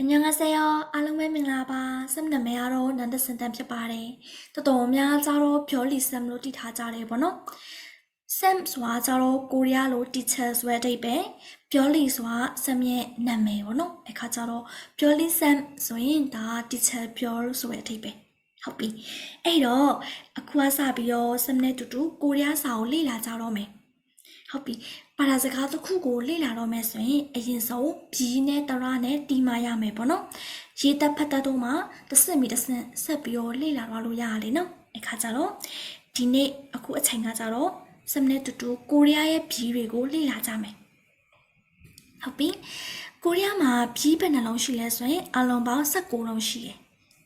အញ្ញငါစေယောအားလုံးပဲမင်္ဂလာပါစမ်နမဲရတော့နန္ဒစန်တန်ဖြစ်ပါတယ်တော်တော်များကြတော့ပြောလီဆမ်လို့တည်ထားကြတယ်ပေါ့နော်ဆမ်ဆိုတာကြတော့ကိုရီးယားလို teacher ဆိုတဲ့အဓိပ္ပာယ်ပြောလီဆိုတာဆမ်ရဲ့နာမည်ပေါ့နော်အခါကျတော့ပြောလီဆမ်ဆိုရင်ဒါ teacher ပြောဆိုတဲ့အဓိပ္ပာယ်ဟုတ်ပြီအဲ့တော့အခုကစပြီးတော့ဆမ်နဲ့တူတူကိုရီးယားစာကိုလေ့လာကြတော့မယ် ဟုတ်ပြီပါရာစကားတစ်ခုကိုလေ့လာတော့မယ်ဆိုရင်အရင်ဆုံးဘီနဲ့တရနဲ့တီမာရမယ်ပေါ့နော်ရေးတက်ဖတ်တတ်တော့မှတစ်စက်မီတစ်စက်ဆက်ပြီးတော့လေ့လာတော့လို့ရရလေနော်အခါကျတော့ဒီနေ့အခုအချိန်ကကြတော့ဆမ်နဲ့တူတူကိုရီးယားရဲ့ဘီတွေကိုလေ့လာကြမယ်ဟုတ်ပြီကိုရီးယားမှာဘီဘယ်နှလုံးရှိလဲဆိုရင်အလုံးပေါင်း16လုံးရှိတယ်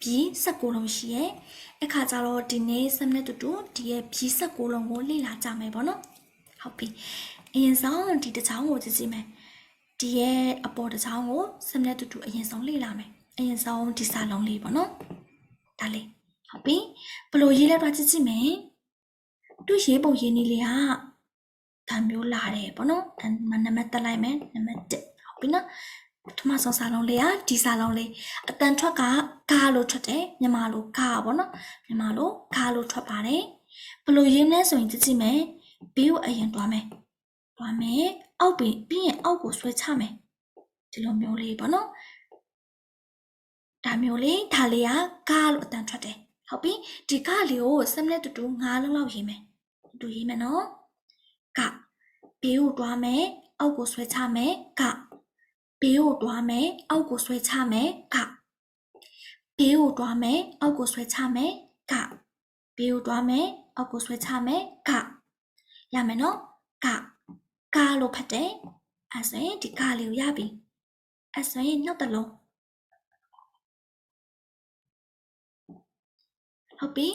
ဘီ16လုံးရှိရဲ့အခါကျတော့ဒီနေ့ဆမ်နဲ့တူတူဒီရဲ့ဘီ16လုံးကိုလေ့လာကြမယ်ပေါ့နော် ဟုတ်ပြီအရင်ဆုံးဒီတစ်ချောင်းကိုကြည့်ကြည့်မယ်ဒီရဲ့အပေါ်တစ်ချောင်းကိုဆမ်နဲ့တူတူအရင်ဆုံးလေ့လာမယ်အရင်ဆုံးဒီစာလုံးလေးပေါ့နော်ဒါလေးဟုတ်ပြီဘယ်လိုရေးလဲတော့ကြည့်ကြည့်မယ်သူ့ရေးပုံရေးနည်းလေးဟာဒါမျိုးလာတယ်ပေါ့နော်ဒါမှနံပါတ်တက်လိုက်မယ်နံပါတ်1ဟုတ်ပြီနော်ပထမဆုံးစာလုံးလေးကဒီစာလုံးလေးအတန်ထွက်ကကာလို့ထွက်တယ်မြန်မာလိုကာပေါ့နော်မြန်မာလိုကာလို့ထွက်ပါတယ်ဘယ်လိုရေးလဲဆိုရင်ကြည့်ကြည့်မယ် ဘေးကိုအရင်တွားမယ်တွားမယ်အောက်ပြီးပြီးရင်အောက်ကိုဆွဲချမယ်ဒီလိုမျိုးလေးပေါ့နော်ဒါမျိုးလေးဒါလေးကကာလို့အတန်ထွက်တယ်ဟုတ်ပြီဒီကာလေးကိုစက်နဲ့တူတူ၅လုံးလောက်ရေးမယ်တူရေးမယ်နော်ကဘေးကိုတွားမယ်အောက်ကိုဆွဲချမယ်ကဘေးကိုတွားမယ်အောက်ကိုဆွဲချမယ်ကဘေးကိုတွားမယ်အောက်ကိုဆွဲချမယ်ကဘေးကိုတွားမယ်အောက်ကိုဆွဲချမယ်က ရမယ်နော်ကကာလို့ဖတ်တယ်အဲဆိုရင်ဒီကာလေးကိုရပြီအဲဆိုရင်နောက်တစ်လုံးဟုတ်ပြီ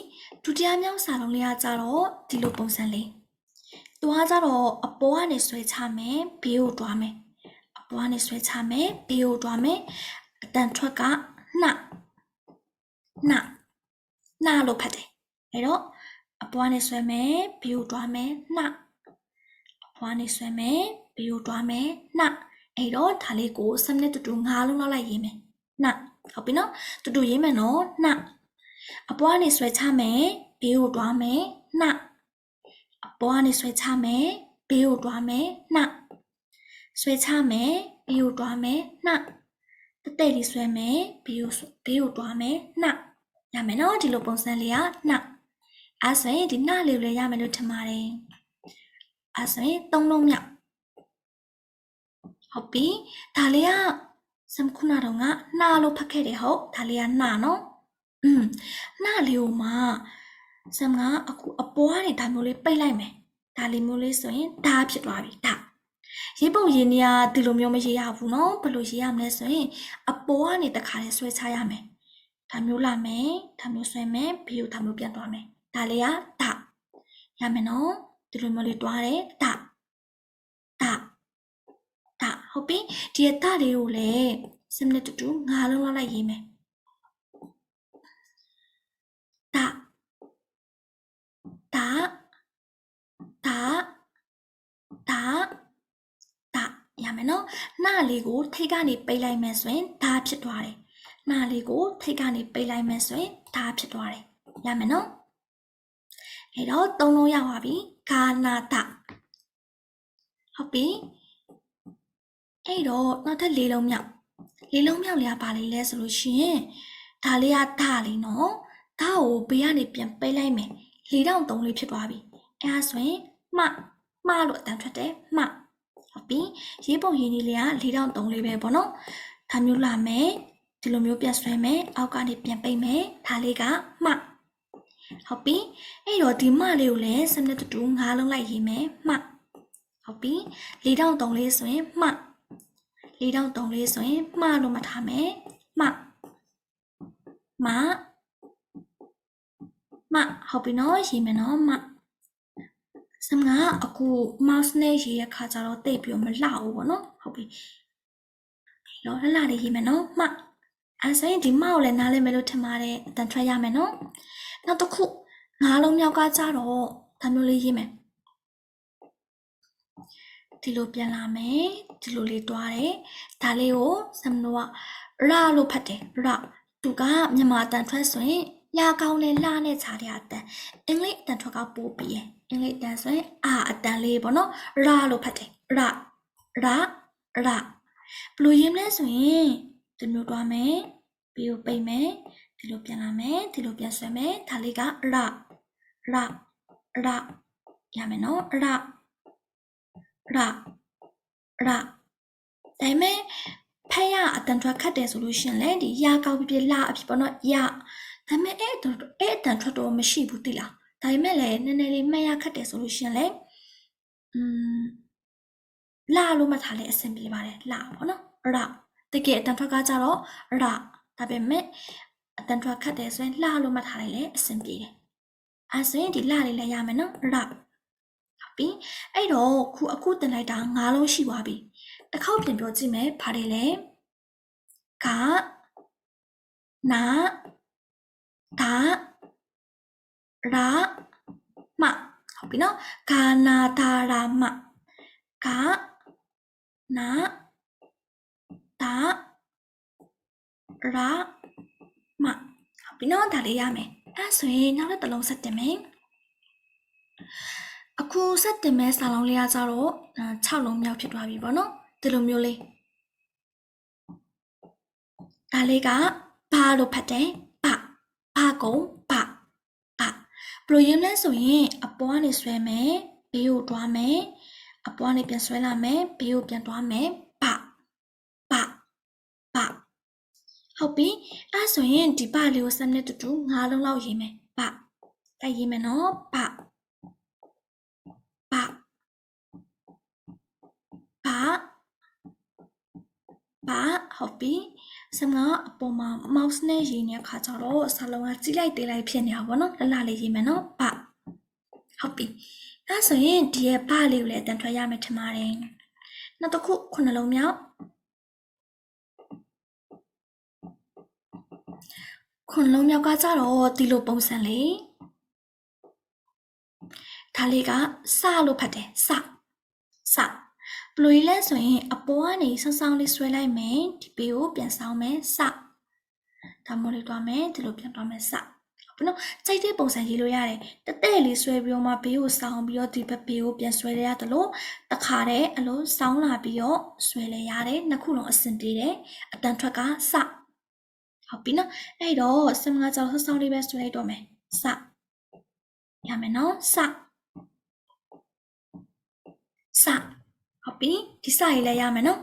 ဒုတိယမြောက်စာလုံးလေးကကြတော့ဒီလိုပုံစံလေးသူကကြတော့အပေါ်ကနေဆွဲချမယ်ဘေးကိုတွားမယ်အပေါ်ကနေဆွဲချမယ်ဘေးကိုတွားမယ်အတန်ထွက်ကနှနှနှလို့ဖတ်တယ်အဲ့တော့ အပေါ်ကနေဆွဲမယ်ဘေးကိုတွားမယ်နှအပေါ်ကနေဆွဲမယ်ဘေးကိုတွားမယ်နှအဲ့တော့ဒါလေးကိုစနစ်တူတူငါးလုံးလောက်လိုက်ရေးမယ်နှဟုတ်ပြီနော်တူတူရေးမယ်နော်နှအပေါ်ကနေဆွဲချမယ်ဘေးကိုတွားမယ်နှအပေါ်ကနေဆွဲချမယ်ဘေးကိုတွားမယ်နှဆွဲချမယ်ဘေးကိုတွားမယ်နှတတဲ့လေးဆွဲမယ်ဘေးကိုဘေးကိုတွားမယ်နှရမယ်နော်ဒီလိုပုံစံလေးကနှ အဲဆိုရင်ဒီနလေးကိုလည်းရမယ်လို့ထင်ပါတယ်အဲဆိုရင်သုံးလုံးမြောက်ဟုတ်ပြီဒါလေးကစမ်ခုနာတော့ကနှာလို့ဖတ်ခဲ့တယ်ဟုတ်ဒါလေးကနှာနော်อืมနှာလေးကိုမှစမ်ကအခုအပေါ်ကနေဒါမျိုးလေးပိတ်လိုက်မယ်ဒါလေးမျိုးလေးဆိုရင်ဒါဖြစ်သွားပြီဒါရေးပုံရင်းနေရဒီလိုမျိုးမရေးရဘူးနော်ဘယ်လိုရေးရမလဲဆိုရင်အပေါ်ကနေတခါလေးဆွဲချရမယ်ဒါမျိုးလာမယ်ဒါမျိုးဆွဲမယ်ဘေးကိုဒါမျိုးပြန်သွားမယ် ဒါလေးကတရမယ်နော်ဒီလိုမျိုးလေးတွားတယ်တတတဟုတ်ပြီဒီအတလေးကိုလည်းစနစ်တူတူငါလုံးလောက်လိုက်ရေးမယ်တတတတတရမယ်နော်နှာလေးကိုထိတ်ကနေပိတ်လိုက်မယ်ဆိုရင်ဒါဖြစ်သွားတယ်နှာလေးကိုထိတ်ကနေပိတ်လိုက်မယ်ဆိုရင်ဒါဖြစ်သွားတယ်ရမယ်နော် အဲ့တော့သုံးလုံးရပါပြီကာနာတဟုတ်ပြီအဲ့တော့နောက်ထပ်လေးလုံးမြောက်လေးလုံးမြောက်လေးကပါလေးလဲဆိုလို့ရှိရင်ဒါလေးကဒါလေးနော်ဒါကိုဘေးကနေပြန်ပိတ်လိုက်မယ်လေးတောင်သုံးလေးဖြစ်သွားပြီအဲ့ဒါဆိုရင်မှမှလို့အတန်းထွက်တယ်မှဟုတ်ပြီရေးပုံရေးနည်းလေးကလေးတောင်သုံးလေးပဲပေါ့နော်ဒါမျိုးလာမယ်ဒီလိုမျိုးပြန်ဆွဲမယ်အောက်ကနေပြန်ပိတ်မယ်ဒါလေးကမှ ဟုတ်ပြီအဲ့တော့ဒီမှလေးကိုလည်းစနစ်တူတူငါးလုံးလိုက်ရေးမယ်မှဟုတ်ပြီလေးတောင်သုံးလေးဆိုရင်မှလေးတောင်သုံးလေးဆိုရင်မှလို့မထားမယ်မှမှမှဟုတ်ပြီနော်ရေးမယ်နော်မှစမကအခု mouse နဲ့ရေးရခါကျတော့တိတ်ပြီးတော့မလှဘူးပေါ့နော်ဟုတ်ပြီလောလှလှလေးရေးမယ်နော်မှအဲဆိုရင်ဒီမှကိုလည်းနားလည်မယ်လို့ထင်ပါတယ်အတန်ထွက်ရမယ်နော် နောက်တစ်ခုငါးလုံးမြောက်ကကြတော့ဒါမျိုးလေးရေးမယ်ဒီလိုပြန်လာမယ်ဒီလိုလေးတွားတယ်ဒါလေးကိုစမနိုကရလို့ဖတ်တယ်ရသူကမြန်မာအတန်ထွက်ဆိုရင်လာကောင်းလဲလာနဲ့ခြားတဲ့အတန်အင်္ဂလိပ်အတန်ထွက်ကပို့ပြီးရယ်အင်္ဂလိပ်အတန်ဆိုရင်အာအတန်လေးပေါ့နော်ရလို့ဖတ်တယ်ရရရဘလို့ရေးမလဲဆိုရင်ဒီမျိုးတွားမယ်ပြီးကိုပိတ်မယ် ဒီလိုပြန်လာမယ်ဒီလိုပြန်ဆွဲမယ်ဒါလေးကရရရရမယ်နော်ရရရဒါပေမဲ့ဖက်ရအတန်ထွက်ခတ်တယ်ဆိုလို့ရှရင်လေဒီရာကောက်ပြပြလာအဖြစ်ပေါ့နော်ရဒါပေမဲ့အဲ့တော့အဲ့အတန်ထွက်တော့မရှိဘူးတိလားဒါပေမဲ့လည်းနည်းနည်းလေးမှတ်ရခတ်တယ်ဆိုလို့ရှရင်လေอืมလာလို့မှထားလဲအဆင်ပြေပါတယ်လာပေါ့နော်ရတကယ်အတန်ထွက်ကကြတော့ရဒါပေမဲ့ အတန်ထွက်ခတ်တယ်ဆိုရင်လာလို့မှထားလိုက်လဲအဆင်ပြေတယ်အဲဆိုရင်ဒီလာလေးလည်းရမယ်နော်ရဟုတ်ပြီအဲ့တော့ခုအခုတင်လိုက်တာ၅လုံးရှိသွားပြီတစ်ခေါက်ပြန်ပြောကြည့်မယ်ဘာတွေလဲကနာဒါရာမဟုတ်ပြီနော်ကာနာဒါရာမကနာဒါရာ မဟုတ်ပြီနော်ဒါလေးရမယ်အဲ့ဆိုရင်နောက်တစ်လုံးဆက်တင်မယ်အခုဆက်တင်မဲ့စာလုံးလေးကကြတော့6လုံးမြောက်ဖြစ်သွားပြီပေါ့နော်ဒီလိုမျိုးလေးဒါလေးကဘာလို့ဖတ်တယ်ဘဘာကုံဘဘဘလို့ရင်းလဲဆိုရင်အပေါ်ကနေဆွဲမယ်ဘေးကိုတွားမယ်အပေါ်ကနေပြန်ဆွဲလာမယ်ဘေးကိုပြန်တွားမယ်ဘဘဘ ဟုတ်ပြီအဲ့ဆိုရင်ဒီဘလေးကိုစနစ်တူတူ၅လုံးလောက်ရေးမယ်ဘတိုက်ရေးမယ်နော်ဘဘဘဘာဟုတ်ပြီစမကအပေါ်မှာ mouse နဲ့ရေးနေတဲ့ခါကျတော့စာလုံးကကြီးလိုက်တေးလိုက်ဖြစ်နေတာပေါ့နော်လှလှလေးရေးမယ်နော်ဘာဟုတ်ပြီအဲဆိုရင်ဒီရဲ့ဘာလေးကိုလည်းတန်ထွက်ရမယ်ထင်ပါတယ်နောက်တစ်ခုခုနှလုံးမြောက် ခုနှလုံးမြောက်ကကြတော့ဒီလိုပုံစံလေးဒါလေးကစလို့ဖတ်တယ်စစဘလို့လဲဆိုရင်အပေါ်ကနေဆောင်းဆောင်းလေးဆွဲလိုက်မယ်ဒီပေကိုပြန်ဆောင်းမယ်စဒါမို့လေးတွားမယ်ဒီလိုပြန်တွားမယ်စဘလို့ကြိုက်တဲ့ပုံစံရေးလို့ရတယ်တတဲ့လေးဆွဲပြီးတော့မှဘေးကိုဆောင်းပြီးတော့ဒီဘက်ဘေးကိုပြန်ဆွဲရရတယ်လို့တခါတည်းအလိုဆောင်းလာပြီးတော့ဆွဲလဲရတယ်နှစ်ခုလုံးအဆင်ပြေတယ်အတန်ထွက်ကစ ဟုတ်ပြီနော်အဲ့တော့စမငါကြောင့်ဆောင်းဆောင်းလေးပဲဆွဲလိုက်တော့မယ်စရမယ်နော်စစဟုတ်ပြီဒီစာရေးလည်းရမယ်နော်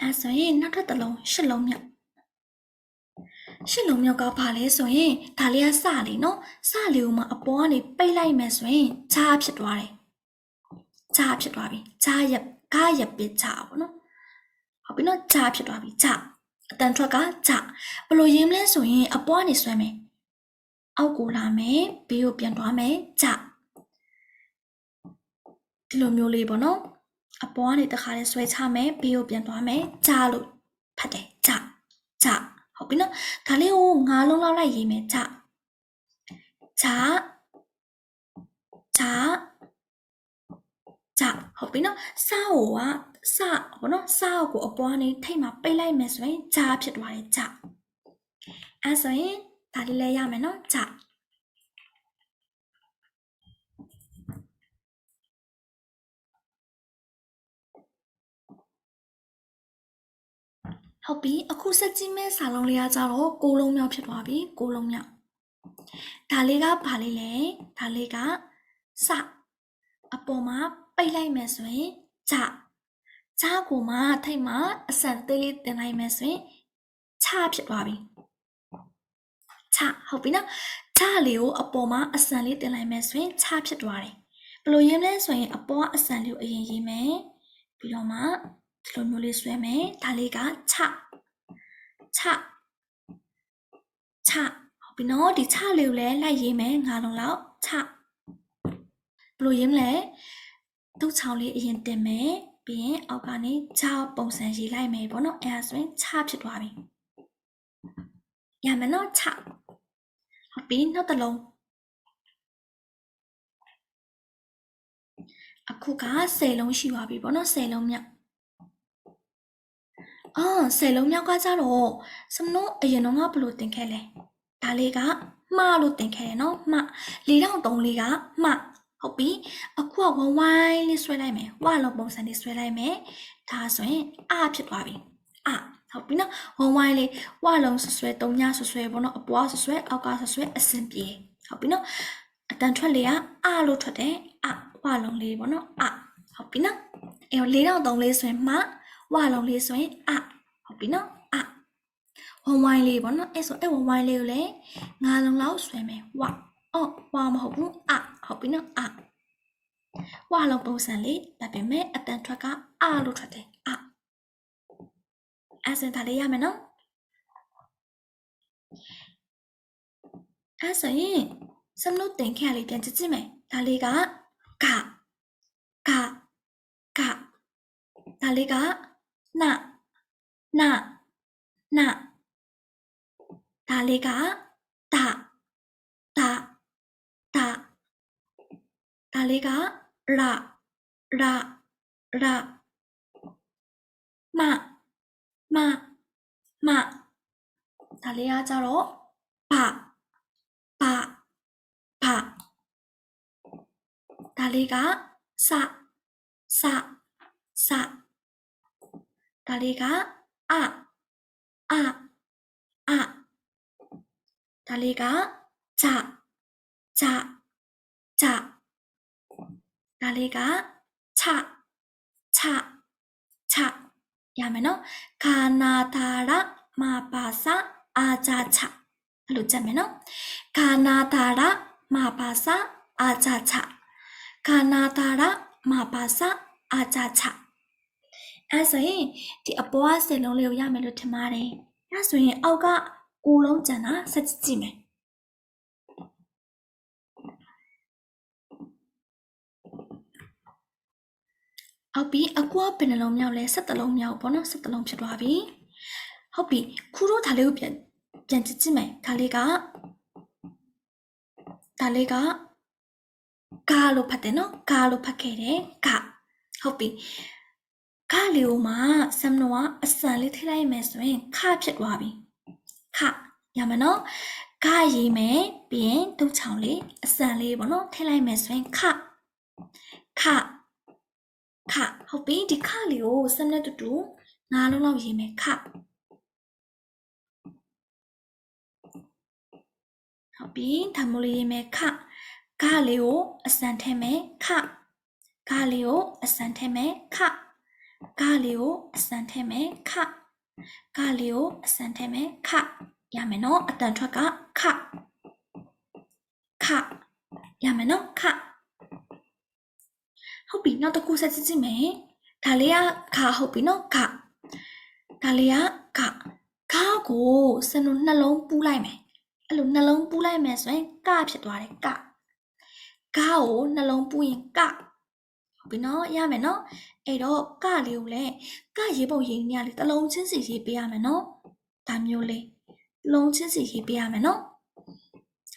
အဲဆိုရင်နောက်ထပ်တစ်လုံးရှစ်လုံးမြောက်ရှစ်လုံးမြောက်ကဘာလဲဆိုရင်ဒါလေးကစလေးနော်စလေးကိုမှအပေါ်ကနေပိတ်လိုက်မယ်ဆိုရင်ဂျားဖြစ်သွားတယ်ဂျားဖြစ်သွားပြီဂျားရကားရပစ်ဂျားပေါ့နော် ဟုတ်ပြီနော်ဂျားဖြစ်သွားပြီဂျားအတန်ထွက်ကဂျားဘလို့ရင်းမလဲဆိုရင်အပေါ်ကနေဆွဲမယ်အောက်ကိုလာမယ်ဘေးကိုပြန်သွားမယ်ဂျားဒီလိုမျိုးလေးပေါ့နော်အပေါ်ကနေတခါလဲဆွဲချမယ်ဘေးကိုပြန်သွားမယ်ကြားလို့ဖတ်တယ်ကြားကြားဟုတ်ပြီနော်ဒါလေးကိုငါးလုံးလောက်လိုက်ရေးမယ်ကြားကြားကြား ကြားဟုတ်ပြီနော်စားကိုကစဘောနော်စားကိုအပေါ်ကနေထိတ်မှာပိတ်လိုက်မယ်ဆိုရင်ကြားဖြစ်သွားတယ်ကြားအဲဆိုရင်ဒါလေးလဲရမယ်နော်ကြားဟုတ်ပြီအခုဆက်ကြည့်မဲ့စာလုံးလေးကကြတော့ကိုလုံးမြောက်ဖြစ်သွားပြီကိုလုံးမြောက်ဒါလေးကဘာလေးလဲဒါလေးကစအပေါ်မှာ ပိတ်လိုက်မယ်ဆိုရင်ဂျဂျကိုမှထိတ်မှာအဆန်သေးလေးတင်လိုက်မယ်ဆိုရင်ချဖြစ်သွားပြီချဟုတ်ပြီနော်ချလေးကိုအပေါ်မှာအဆန်လေးတင်လိုက်မယ်ဆိုရင်ချဖြစ်သွားတယ်ဘယ်လိုရင်းလဲဆိုရင်အပေါ်ကအဆန်လေးကိုအရင်ရေးမယ်ပြီးတော့မှဒီလိုမျိုးလေးဆွဲမယ်ဒါလေးကချချချဟုတ်ပြီနော်ဒီချလေးကိုလည်းလိုက်ရေးမယ်ငါလုံးလောက်ချဘယ်လိုရေးမလဲ သူ့ချောင်းလေးအရင်တင်မယ်ပြီးရင်အောက်ကနေချပုံစံရေးလိုက်မယ်ပေါ့နော်အဲဒါဆိုရင်ချဖြစ်သွားပြီရမယ်နော်ချဟုတ်ပြီနောက်တစ်လုံးအခုက10လုံးရှိပါပြီပေါ့နော်10လုံးမြောက်အော်ဆယ်လုံးမြောက်ကကြတော့စမနိုအရင်တော့ငါဘယ်လိုတင်ခဲ့လဲဒါလေးကမှားလို့တင်ခဲ့တယ်နော်မှားလေးတောင်သုံးလေးကမှား ဟုတ်ပြီအခုကဝဝိုင်းလေးဆွဲလိုက်မယ်ဝါလုံးပုံစံလေးဆွဲလိုက်မယ်ဒါဆိုရင်အဖြစ်သွားပြီအဟုတ်ပြီနော်ဝဝိုင်းလေးဝါလုံးဆွဆွဲတုံညဆွဆွဲပေါ့နော်အပွားဆွဆွဲအောက်ကဆွဆွဲအစင်ပြေဟုတ်ပြီနော်အတန်ထွက်လေးကအလို့ထွက်တယ်အဝါလုံးလေးပေါ့နော်အဟုတ်ပြီနော်အဲလေးတောင်သုံးလေးဆိုရင်မှားဝါလုံးလေးဆိုရင်အဟုတ်ပြီနော်အဝမ်ဝိုင်းလေးပေါ့နော်အဲ့ဆိုအဲ့ဝမ်ဝိုင်းလေးကိုလည်းငါးလုံးလောက်ဆွဲမယ်ဝအော်ဝါမဟုတ်ဘူးအ ဟုတ်ပြီနော်အဝါလုံးပုံစံလေးဒါပေမဲ့အတန်ထွက်ကအလို့ထွက်တယ်အအဲ့စင်ဒါလေးရမယ်နော်အဲ့ဆိုရင်စမလို့တင်ခရလေးပြန်ကြည့်ကြည့်မယ်ဒါလေးကကကကဒါလေးကနနနဒါလေးကတတတ ဒါလေးကရရရမမမဒါလေးကကြတော့ပပပဒါလေးကစစစဒါလေးကအအအဒါလေးကဂျဂျဂျ ဒါလေးကချချချရမယ်နော်ခာနာတာရမပါစအာဂျာချအဲ့လိုကြက်မယ်နော်ခာနာတာရမပါစအာဂျာချခာနာတာရမပါစအာဂျာချအဲ့ဆိုရင်ဒီအပေါ်ကစင်လုံးလေးကိုရမယ်လို့ထင်ပါတယ်။အဲ့ဆိုရင်အောက်ကကိုလုံးကျန်တာဆက်ကြည့်ကြည့်မယ်။ ဟုတ်ပြီအကွာဘယ်နှလုံးမြောက်လဲ၁၇လုံးမြောက်ပေါ့နော်၁၇လုံးဖြစ်သွားပြီ။ဟုတ်ပြီခုတော့ဒါလေးကိုပြန်ပြန်ကြည့်ကြည့်မယ်။ဒါလေးကဒါလေးကကာလို့ဖတ်တယ်နော်ကာလို့ဖတ်ခဲ့တယ်ကဟုတ်ပြီခလီယိုမှာဆမ်နိုကအစံလေးထိလိုက်မယ်ဆိုရင်ခဖြစ်သွားပြီခရမယ်နော်ခရေးမယ်ပြီးရင်ဒုတ်ချောင်းလေးအစံလေးပေါ့နော်ထိလိုက်မယ်ဆိုရင်ခခ ခဟုတ်ပြီဒီခလေးကိုဆမ်နဲ့တူတူငါးလုံးလောက်ရေးမယ်ခဟုတ်ပြီဒါမို့လေးရေးမယ်ခခလေးကိုအစံထဲမယ်ခခလေးကိုအစံထဲမယ်ခကားလေးကိုအစံထဲမယ်ခကားလေးကိုအစံထဲမယ်ခရမယ်နော်အတန်ထွက်ကခခရမယ်နော်ခ ဟုတ်ပြီနောက်တစ်ခုဆက်ကြည့်ကြည့်မယ်ဒါလေးကခဟုတ်ပြီနော်ခဒါလေးကခခကိုစနုနှလုံးပူးလိုက်မယ်အဲ့လိုနှလုံးပူးလိုက်မယ်ဆိုရင်ကဖြစ်သွားတယ်ကကားကိုနှလုံးပူးရင်ကဟုတ်ပြီနော်ရမယ်နော်အဲ့တော့ကလေးကိုလည်းကရေးပုံရေးနေရလေတစ်လုံးချင်းစီရေးပေးရမယ်နော်ဒါမျိုးလေးတစ်လုံးချင်းစီရေးပေးရမယ်နော်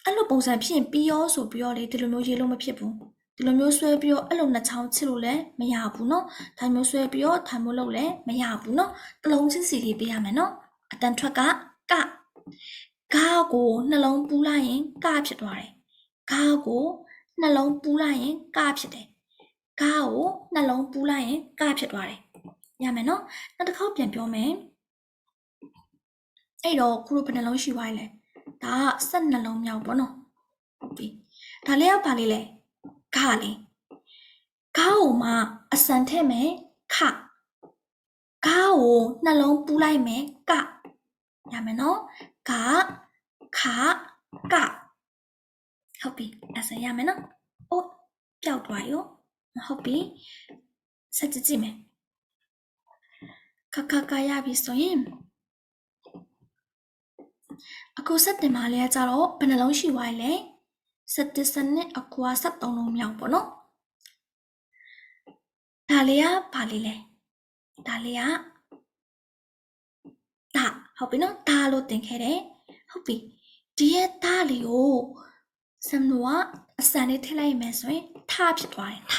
အဲ့လိုပုံစံဖြစ်ရင်ပြီးရောဆိုပြီးတော့လေဒီလိုမျိုးရေးလို့မဖြစ်ဘူး ဒီလိုမျိုးဆွဲပြီးတော့အဲ့လိုနှစ်ချောင်းချစ်လို့လည်းမရဘူးနော်ဒါမျိုးဆွဲပြီးတော့ဒါမျိုးလုပ်လည်းမရဘူးနော်တစ်လုံးချင်းစီရေးပေးရမယ်နော်အတန်ထွက်ကကကားကိုနှလုံးပူးလိုက်ရင်ကဖြစ်သွားတယ်ကားကိုနှလုံးပူးလိုက်ရင်ကဖြစ်တယ်ကားကိုနှလုံးပူးလိုက်ရင်ကားဖြစ်သွားတယ်။ရမယ်နော်။နောက်တစ်ခေါက်ပြန်ပြောမယ်။အဲ့တော့ခုတို့ဘယ်နှလုံးရှိသွားလဲ။ဒါကဆက်နှလုံးမြောက်ပေါ့နော်။ဟုတ်ပြီ။ဒါလေးကဘာလေးလဲ။ ကားလေး။ကားကိုမှအစံထည့်မယ်ခ။ကားကိုနှလုံးပူးလိုက်မယ်က။ရမယ်နော်။ကားခကဟုတ်ပြီ။အဲ့ဒါရမယ်နော်။အိုးပျောက်သွားရော။ဟုတ်ပြီဆက်ကြည့်ကြည့်မယ်ခခခရပြီဆိုရင်အခုဆက်တင်ပါလေကကြတော့ဘယ်နှလုံးရှိသွားလဲ ဆက်တစ်စနစ်အကွာ73လုံးမြောက်ပေါ့နော်ဒါလေးကဘာလေးလဲဒါလေးကဒါဟုတ်ပြီနော်ဒါလို့တင်ခဲ့တယ်ဟုတ်ပြီဒီရဲ့ဒါလေးကိုစမ်နိုကအစံလေးထည့်လိုက်မယ်ဆိုရင်ထဖြစ်သွားတယ်ထ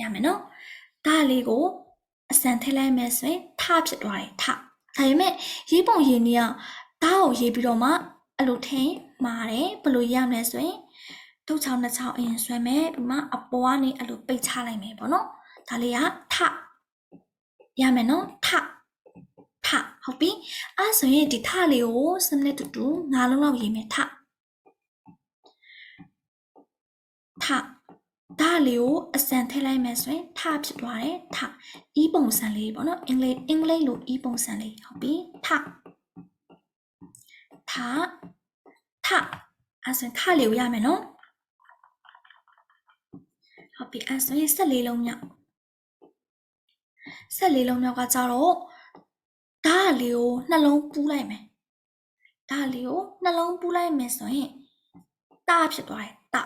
ရမယ်နော်ဒါလေးကိုအစံထည့်လိုက်မယ်ဆိုရင်ထဖြစ်သွားတယ်ထဒါပေမဲ့ရေးပုံရေးနည်းကဓာတ်ကိုရေးပြီးတော့မှ အဲ့လိုထင်းမာတယ်ဘယ်လိုရမလဲဆိုရင်ဒုတ်ချောင်းနှစ်ချောင်းအရင်ဆွဲမယ်ပြီးမှအပေါ်ကနေအဲ့လိုပိတ်ချလိုက်မယ်ပေါ့နော်ဒါလေးကထရမယ်နော်ထထဟုတ်ပြီအဲ့ဆိုရင်ဒီထလေးကိုစနစ်တူတူငါးလုံးလောက်ရေးမယ်ထထဒါလေးကိုအစံထည့်လိုက်မယ်ဆိုရင်ထဖြစ်သွားတယ်ထဤပုံစံလေးပေါ့နော်အင်္ဂလိပ်အင်္ဂလိပ်လိုဤပုံစံလေးဟုတ်ပြီထ ထထအဲ့ဆိုရင်ထလေးကိုရမယ်နော်ဟုတ်ပြီအဲ့ဆိုရင်ဆက်လေးလုံးမြောက်ဆက်လေးလုံးမြောက်ကကြတော့ဓာတ်လေးကိုနှလုံးပူးလိုက်မယ်ဓာတ်လေးကိုနှလုံးပူးလိုက်မယ်ဆိုရင်တာဖြစ်သွားတယ်တာ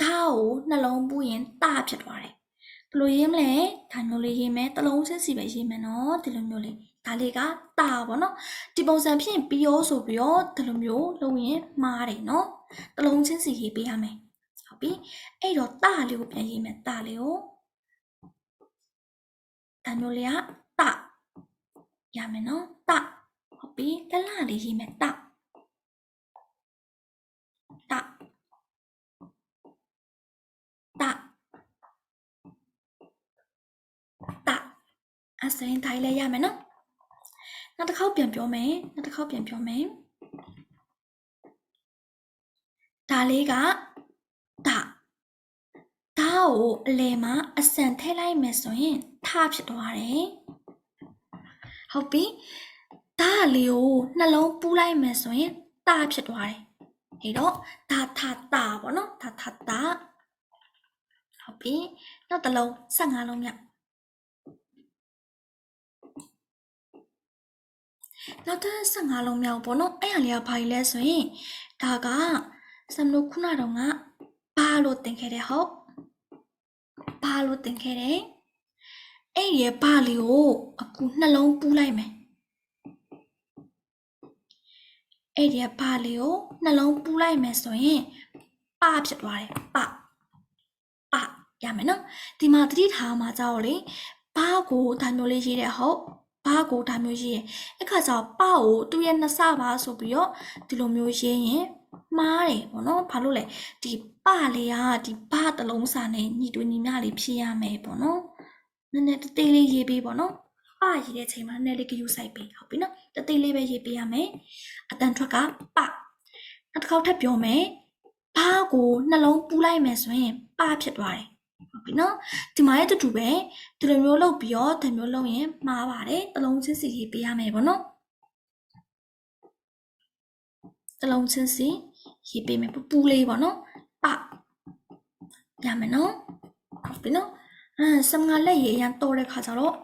ဓာတ်ကိုနှလုံးပူးရင်တာဖြစ်သွားတယ်ဘယ်လိုရေးမလဲဒါမျိုးလေးရေးမယ်တစ်လုံးချင်းစီပဲရေးမယ်နော်ဒီလိုမျိုးလေး ဒါလေးကတာပေါ့နော်ဒီပုံစံဖြစ်ရင်ပြီးရောဆိုပြီးတော့ဒီလိုမျိုးလုပ်ရင်မှားတယ်နော်တစ်လုံးချင်းစီရေးပေးရမယ်ဟုတ်ပြီအဲ့တော့တာလေးကိုပြန်ရေးမယ်တာလေးကိုဒါမျိုးလေးကတာရမယ်နော်တာဟုတ်ပြီလက်လာလေးရေးမယ်တာတာတာတာအစရင်တိုင်းလဲရမယ်နော် နောက်တစ်ခေါက်ပြန်ပြောမယ်နောက်တစ်ခေါက်ပြန်ပြောမယ်ဒါလေးကတာဒါကိုအလဲမှာအစံထည့်လိုက်မယ်ဆိုရင်ထဖြစ်သွားတယ်ဟုတ်ပြီဒါလေးကိုနှလုံးပူးလိုက်မယ်ဆိုရင်တာဖြစ်သွားတယ်အဲတော့ဒါထတာပေါ့နော်ဒါထတာဟုတ်ပြီနောက်တစ်လုံး15လုံးမြောက် နောက်ထပ်15လုံးမြောက်ပေါ့နော်အဲ့ဟာလေးကဘာကြီးလဲဆိုရင်ဒါကစမလို့ခုနတော့ကဘာလို့တင်ခဲ့တယ်ဟုတ်ဘာလို့တင်ခဲ့တယ်အဲ့ဒီရဲ့ဘာလေးကိုအခုနှလုံးပူးလိုက်မယ်အဲ့ဒီရဲ့ဘာလေးကိုနှလုံးပူးလိုက်မယ်ဆိုရင်ပဖြစ်သွားတယ်ပပရမယ်နော်ဒီမှာတတိထားမှာကြောက်လေဘာကိုဒါမျိုးလေးရေးတဲ့ဟုတ် ဘာကိုဒါမျိုးရေးရဲ့အခါကျတော့ပကိုသူ့ရဲ့နှစ်ဆပါဆိုပြီးတော့ဒီလိုမျိုးရေးရင်မှားတယ်ပေါ့နော်ဘာလို့လဲဒီပလေးကဒီဘာတစ်လုံးစာနဲ့ညီတွင်ညီမျှလေးဖြစ်ရမယ်ပေါ့နော်နည်းနည်းတသေးလေးရေးပေးပေါ့နော်ပရေးတဲ့ချိန်မှာနည်းနည်းလေးကယူဆိုင်ပေးဟုတ်ပြီနော်တသေးလေးပဲရေးပေးရမယ်အတန်ထွက်ကပနောက်တစ်ခေါက်ထပ်ပြောမယ်ဘာကိုနှလုံးပူးလိုက်မယ်ဆိုရင်ပဖြစ်သွားတယ် ဟုတ်ပြီနော်ဒီမှာရဲ့တူတူပဲဒီလိုမျိုးလုပ်ပြီးတော့ဒီမျိုးလုပ်ရင်မှားပါတယ်တလုံးချင်းစီရေးပေးရမယ်ပေါ့နော်တလုံးချင်းစီရေးပေးမယ်ပူပူလေးပေါ့နော်ပရမယ်နော်ဟုတ်ပြီနော်အဲစမငါလက်ရည်အရန်တော်တဲ့ခါကျတော့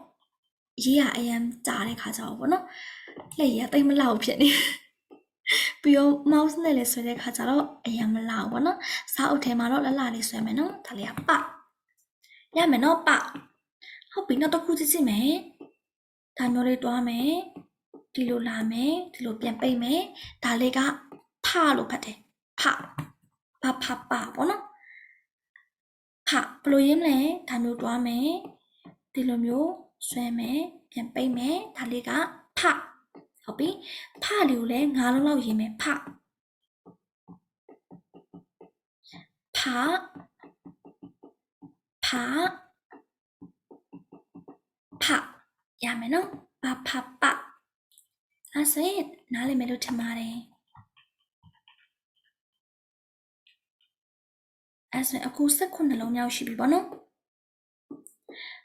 ရေးရအရန်ကြားတဲ့ခါကျတော့ပေါ့နော်လက်ရည်တိတ်မလောက်ဖြစ်နေပြီးတော့ mouse နဲ့လည်းဆွဲတဲ့ခါကျတော့အရင်မလောက်ဘောနော်စာအုပ်ထဲမှာတော့လှလှလေးဆွဲမယ်နော်ဒါလေးကပ ရမယ်နော်ပဟုတ်ပြီနောက်တစ်ခုကြည့်ကြည့်မယ်ဒါမျိုးလေးတွားမယ်ဒီလိုလာမယ်ဒီလိုပြန်ပိတ်မယ်ဒါလေးကဖလို့ဖတ်တယ်ဖဖဖပဘောနော်ဖဘယ်လိုရေးမလဲဒါမျိုးတွားမယ်ဒီလိုမျိုးဆွဲမယ်ပြန်ပိတ်မယ်ဒါလေးကဖဟုတ်ပြီဖလေးကိုလည်းငါးလုံးလောက်ရေးမယ်ဖဖ ဖဖရမယ်နော်ပဖပအဲ့ဆိုရင်နားလည်မယ်လို့ထင်ပါတယ်အဲ့ဆိုရင်အခု16လုံးမြောက်ရှိပြီပေါ့နော်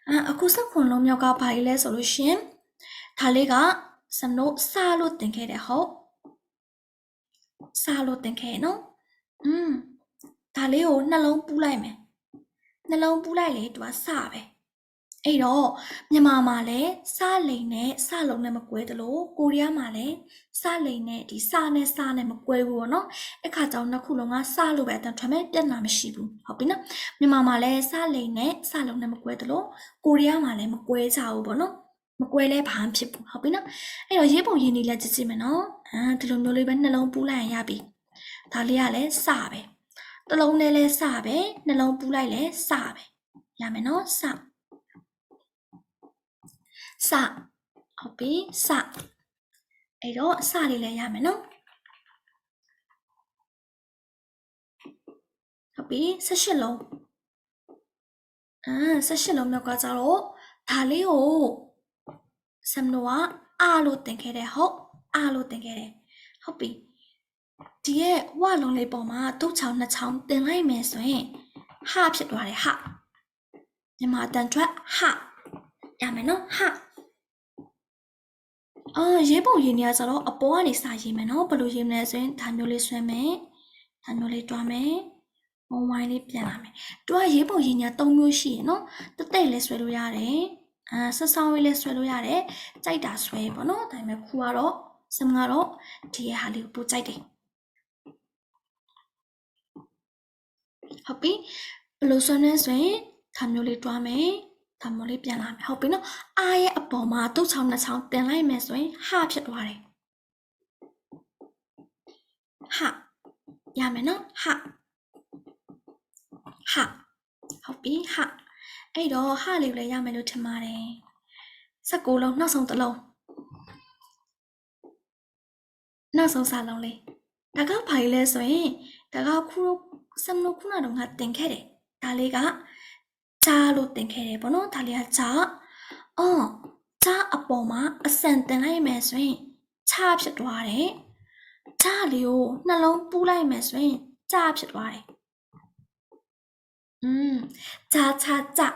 အာအခု16လုံးမြောက်ကဘာကြီးလဲဆိုလို့ရှရင်ဒါလေးကစမလို့စာလို့တင်ခဲ့တယ်ဟုတ်စာလို့တင်ခဲ့နော်อืมဒါလေးကိုနှလုံးပူးလိုက်မယ် နှလုံးပူးလိုက်လေသူကစပဲအဲ့တော့မြန်မာမှာလည်းစလိန်နဲ့စလုံးနဲ့မကွဲသလိုကိုရီးယားမှာလည်းစလိန်နဲ့ဒီစနဲ့စနဲ့မကွဲဘူးပေါ့နော်အခါကြောင့်နှစ်ခုလုံးကစလို့ပဲအတန်ထွက်မဲ့ပြဿနာမရှိဘူးဟုတ်ပြီနော်မြန်မာမှာလည်းစလိန်နဲ့စလုံးနဲ့မကွဲသလိုကိုရီးယားမှာလည်းမကွဲကြဘူးပေါ့နော်မကွဲလဲဘာမှဖြစ်ဘူးဟုတ်ပြီနော်အဲ့တော့ရေးပုံရေးနည်းလဲကြည့်ကြည့်မယ်နော်အာဒီလိုမျိုးလေးပဲနှလုံးပူးလိုက်ရင်ရပြီဒါလေးကလည်းစပဲ တစ်လုံးနဲ့လဲစပဲနှလုံးပူးလိုက်လဲစပဲရမယ်နော်စစဟုတ်ပြီစအဲ့တော့စလေးလည်းရမယ်နော်ဟုတ်ပြီ18လုံးအာ18လုံးမြောက်ကကြတော့ဒါလေးကိုဆမ်နိုကအာလို့တင်ခဲ့တယ်ဟုတ်အာလို့တင်ခဲ့တယ်ဟုတ်ပြီ ဒီရဲ့ဝလုံးလေးပေါ်မှာတုတ်ချောင်းနှစ်ချောင်းတင်လိုက်မယ်ဆိုရင်ဟာဖြစ်သွားတယ်ဟာမြန်မာတန်ထွက်ဟာရမယ်နော်ဟာအာရေးပုံရေးနေရဆိုတော့အပေါ်ကနေစာရေးမယ်နော်ဘယ်လိုရေးမလဲဆိုရင်ဒါမျိုးလေးဆွဲမယ်ဒါမျိုးလေးတွားမယ်မုံဝိုင်းလေးပြန်လာမယ်တွားရေးပုံရေးညာ၃မျိုးရှိရနော်တသိပ်လေးဆွဲလို့ရတယ်အာဆက်ဆောင်လေးလည်းဆွဲလို့ရတယ်ကြိုက်တာဆွဲပေါ့နော်ဒါပေမဲ့ခူကတော့စမကတော့ဒီရဲ့ဟာလေးကိုပို့ကြိုက်တယ် ဟုတ်ပြီဘယ်လိုဆွဲလဲဆိုရင်ဒါမျိုးလေးတွားမယ်ဒါမျိုးလေးပြန်လာမယ်ဟုတ်ပြီနော်အားရဲ့အပေါ်မှာတုတ်ချောင်းနှစ်ချောင်းတင်လိုက်မယ်ဆိုရင်ဟာဖြစ်သွားတယ်ဟာရမယ်နော်ဟာဟာဟုတ်ပြီဟာအဲ့တော့ဟာလေးကိုလည်းရမယ်လို့ထင်ပါတယ်16လုံးနောက်ဆုံးတစ်လုံးနောက်ဆုံးစာလုံးလေးဒါကဘာလဲဆိုရင်ဒါကခု စမလို့ခုနတော့ငါတင်ခဲ့တယ်ဒါလေးကဂျာလို့တင်ခဲ့တယ်ပေါ့နော်ဒါလေးကဂျာအော်ဂျာအပေါ်မှာအစံတင်လိုက်မယ်ဆိုရင်ချဖြစ်သွားတယ်ဂျာလေးကိုနှလုံးပူးလိုက်မယ်ဆိုရင်ဂျာဖြစ်သွားတယ်อืมဂျာချာဂျာ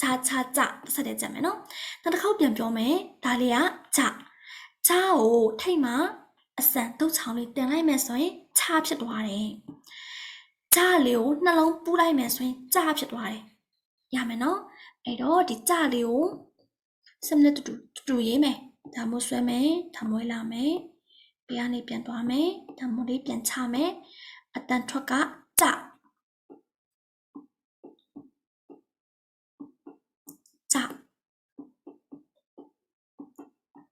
ဂျာချာဂျာတစ်ဆက်တည်းကြက်မယ်နော်နောက်တစ်ခေါက်ပြန်ပြောမယ်ဒါလေးကဂျာဂျာကိုထိတ်မှာအစံတုတ်ချောင်းလေးတင်လိုက်မယ်ဆိုရင်ချဖြစ်သွားတယ် ဂျာလေးကိုနှလုံးပူးလိုက်မယ်ဆိုရင်ဂျာဖြစ်သွားတယ်ရမယ်နော်အဲ့တော့ဒီဂျာလေးကိုစမနဲ့တူတူတူတူရေးမယ်ဒါမို့ဆွဲမယ်ဒါမို့လာမယ်ဘေးကနေပြန်သွားမယ်ဒါမို့လေးပြန်ချမယ်အတန်ထွက်ကဂျာဂျာ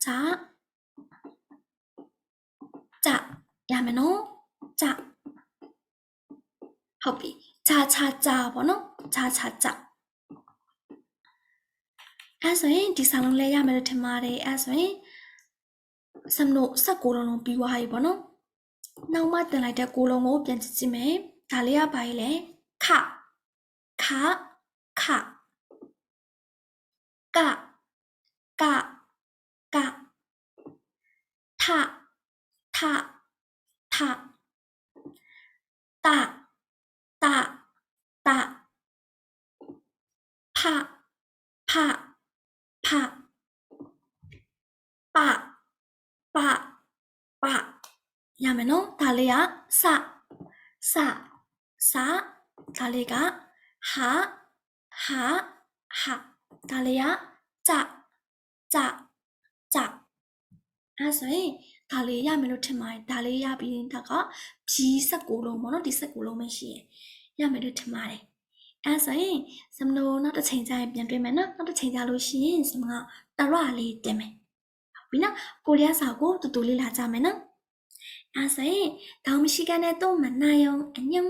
ဂျာဂျာရမယ်နော်ဂျာဟုတ် ပြီဂျာချာဂျာပေါ့နော်ဂျာချာဂျာအဲ့ဆိုရင်ဒီစာလုံးလဲရမယ်လို့ထင်ပါတယ်အဲ့ဆိုရင်စမလို့16လုံးလုံးပြီးသွားပြီပေါ့နော်နောက်မှတင်လိုက်တဲ့6လုံးကိုပြန်ကြည့်ကြည့်မယ်ဒါလေးကဘာကြီးလဲခခခကကကထထထတတတဖ ဖဖပပပရမယ်နော်ဒါလေးကစစစဒါလေးကဟာဟာဟာဒါလေးကကြကြကြအဲ့ဆိုရင်ဒါလေးရမယ်လို့ထင်ပါတယ်ဒါလေးရပြီးရင်ဒါကဖြီး16လုံးပေါ့နော်ဒီ16လုံးပဲရှိရရမယ်လို့ထင်ပါတယ် အဲ့ဆိုရင်စမလို့နောက်တစ်ချိန်ကျရင်ပြန်တွေ့မယ်နော်နောက်တစ်ချိန်ကျလို့ရှိရင်စမကတရလေးတင်မယ်ဟုတ်ပြီနော်ကိုရီးယားစာကိုတူတူလေးလာကြမယ်နော်အဲ့ဆိုရင်တောင်မရှိကန်တဲ့တော့မနာယုံအညုံ